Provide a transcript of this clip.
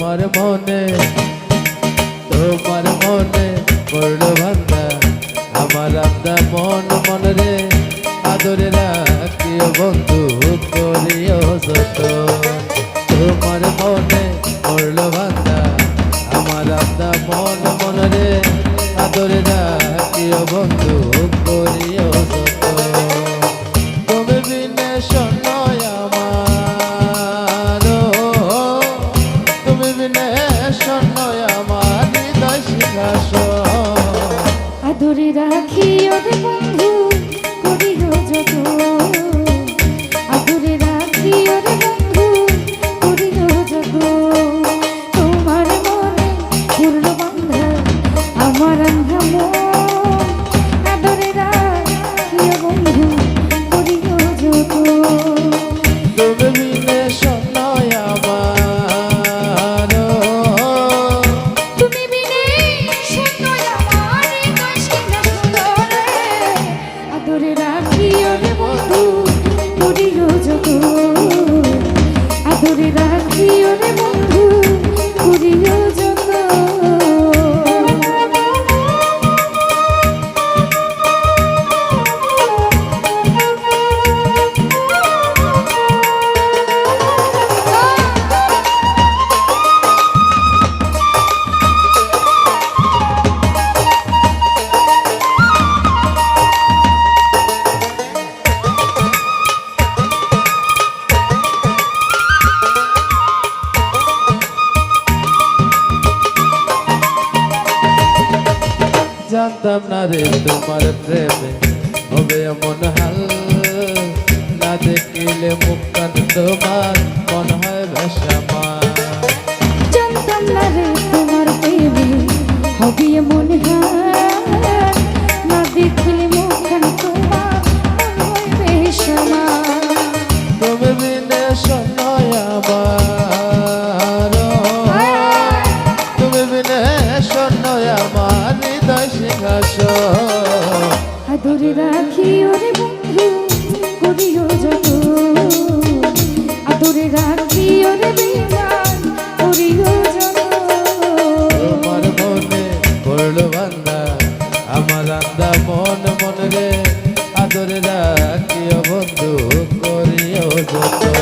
তোমার মনে তোমার মনে পড়ল ভান্দা আমার আন্দা মন মন রে, আদরে রাখিও বন্ধু, করিও যত তোমার মনে পড়ল ভান্দা আমার আন্দা মন মন রে, আদরে রাখিও বন্ধু, করিও যত আদরে রাখি ওরে বন্ধু করিও যত জানতাম না রে তোমার প্রেমে। হবে এমন হাল না দেখিলে মুখ কান তোমার, মন হয় বেশামা জানতাম না রে আদরে রাখি ওরে বন্ধু, করিও যত। আদরে রাখি ওরে বিমান করিও যত। তোমার মনে পড়ল বান্দা, আমার আন্দা মন মন রে। আদরে রাখিও বন্ধু, করিও যত।